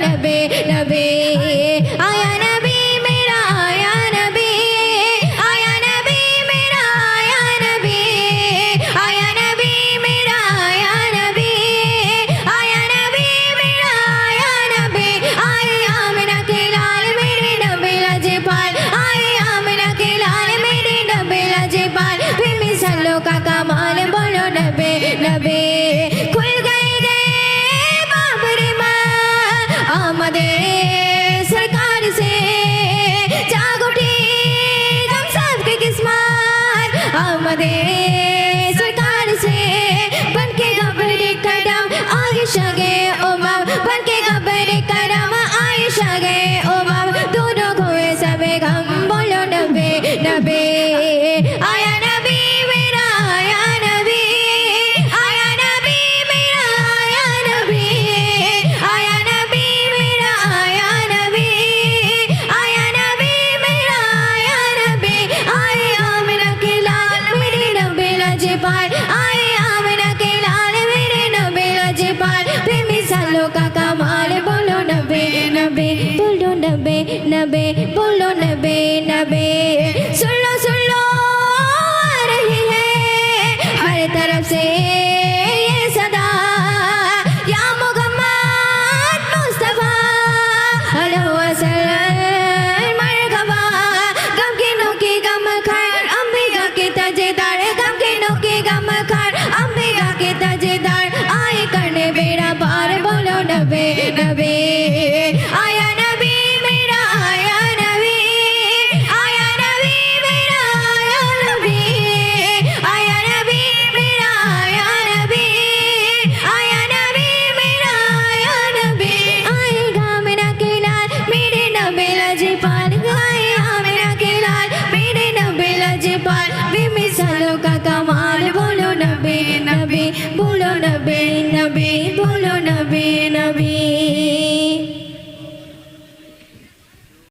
नबी नबी आया नबी मेरा आया नबी आया नबी मेरा आया नबी आया नबी मेरा आया नबी आया नबी मेरा आया नबी आए आमना के लाल मेरे नबी लजपाल आए आमना के लाल मेरे नबी लजपाल फिर मिसलों का कमाल बोलो नबी नबी নবে নবে বলো নবে নবে সুর হ্যালো কাকা মাল বলো নবে নবে বলো নবে নবে বলো নবে নবে।